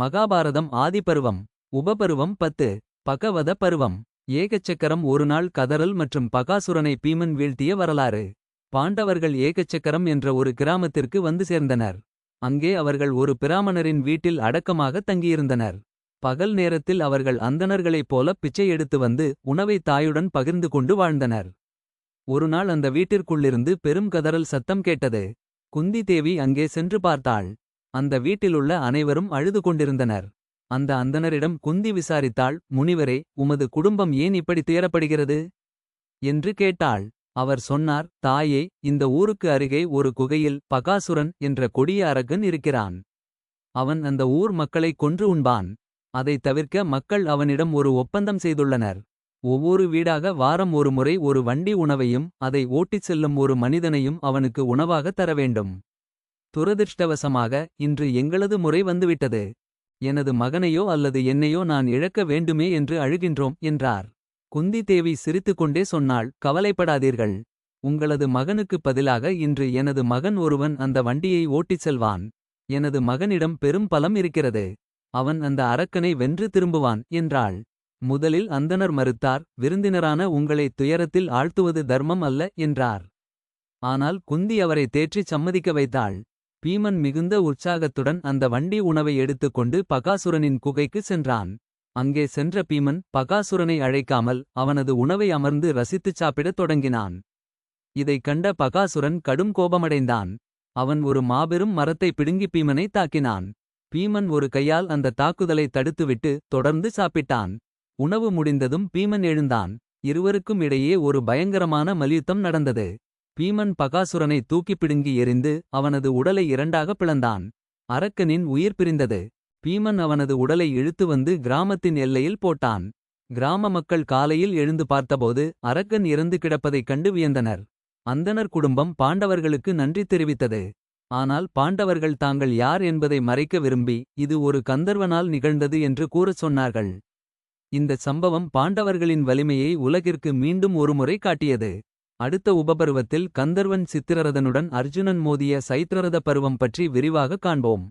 மகாபாரதம் ஆதிபருவம் உபபருவம் பத்து பகவத பருவம் ஏகச்சக்கரம் ஒருநாள் கதறல் மற்றும் பகாசுரனை பீமன் வீழ்த்திய வரலாறு. பாண்டவர்கள் ஏகச்சக்கரம் என்ற ஒரு கிராமத்திற்கு வந்து சேர்ந்தனர். அங்கே அவர்கள் ஒரு பிராமணரின் வீட்டில் அடக்கமாக தங்கியிருந்தனர். பகல் நேரத்தில் அவர்கள் அந்தணர்களைப் போல பிச்சை எடுத்து வந்து உணவை தாயுடன் பகிர்ந்து கொண்டு வாழ்ந்தனர். ஒருநாள் அந்த வீட்டிற்குள்ளிருந்து பெரும் கதறல் சத்தம் கேட்டது. குந்தி தேவி அங்கே சென்று பார்த்தாள். அந்த வீட்டிலுள்ள அனைவரும் அழுது கொண்டிருந்தனர். அந்த அந்தணரிடம் குந்தி விசாரித்தாள் முனிவரே உமது குடும்பம் ஏன் இப்படி துயரப்படுகிறது? என்று கேட்டாள். அவர் சொன்னார் தாயே இந்த ஊருக்கு அருகே ஒரு குகையில் பகாசுரன் என்ற கொடிய அரக்கன் இருக்கிறான். அவன் அந்த ஊர் மக்களை கொன்று உண்பான். அதைத் தவிர்க்க மக்கள் அவனிடம் ஒரு ஒப்பந்தம் செய்துள்ளனர். ஒவ்வொரு வீடாக வாரம் ஒரு முறை ஒரு வண்டி உணவையும் அதை ஓட்டிச் செல்லும் ஒரு மனிதனையும் அவனுக்கு உணவாகத் தர வேண்டும் துரதிர்ஷ்டவசமாக இன்று எங்களது முறை வந்துவிட்டது. எனது மகனையோ அல்லது என்னையோ நான் இழக்க வேண்டுமே என்று அழுகின்றோம் என்றார். குந்தி தேவி சிரித்துக்கொண்டே சொன்னாள் கவலைப்படாதீர்கள். உங்களது மகனுக்குப் பதிலாக இன்று எனது மகன் ஒருவன் அந்த வண்டியை ஓட்டிச் செல்வான். எனது மகனிடம் பெரும் பலம் இருக்கிறது. அவன் அந்த அரக்கனை வென்று திரும்புவான் என்றாள். முதலில் அந்தனர் மறுத்தார் விருந்தினரான உங்களை துயரத்தில் ஆழ்த்துவது தர்மம் அல்ல என்றார். ஆனால் குந்தி அவரை தேற்றிச் சம்மதிக்க வைத்தாள். பீமன் மிகுந்த உற்சாகத்துடன் அந்த வண்டி உணவை எடுத்துக்கொண்டு பகாசுரனின் குகைக்கு சென்றான். அங்கே சென்ற பீமன் பகாசுரனை அழைக்காமல் அவனது உணவை அமர்ந்து ரசித்துச் சாப்பிடத் தொடங்கினான். இதைக் கண்ட பகாசுரன் கடும் கோபமடைந்தான். அவன் ஒரு மாபெரும் மரத்தை பிடுங்கி பீமனை தாக்கினான். பீமன் ஒரு கையால் அந்த தாக்குதலை தடுத்துவிட்டு தொடர்ந்து சாப்பிட்டான். உணவு முடிந்ததும் பீமன் எழுந்தான். இருவருக்கும் இடையே ஒரு பயங்கரமான மல்யுத்தம் நடந்தது. பீமன் பகாசுரனை தூக்கிப் பிடுங்கி எறிந்து அவனது உடலை இரண்டாக பிளந்தான். அரக்கனின் உயிர் பிரிந்தது. பீமன் அவனது உடலை இழுத்து வந்து கிராமத்தின் எல்லையில் போட்டான். கிராம மக்கள் காலையில் எழுந்து பார்த்தபோது அரக்கன் இறந்து கிடப்பதைக் கண்டு வியந்தனர். அந்தனர் குடும்பம் பாண்டவர்களுக்கு நன்றி தெரிவித்தது. ஆனால் பாண்டவர்கள் தாங்கள் யார் என்பதை மறைக்க விரும்பி இது ஒரு கந்தர்வனால் நிகழ்ந்தது என்று கூறச் சொன்னார்கள். இந்தச் சம்பவம் பாண்டவர்களின் வலிமையை உலகிற்கு மீண்டும் ஒருமுறை காட்டியது. அடுத்த உபபருவத்தில் கந்தர்வன் சித்திரரதனுடன் அர்ஜுனன் மோதிய சைத்ரரத பருவம் பற்றி விரிவாக காண்போம்.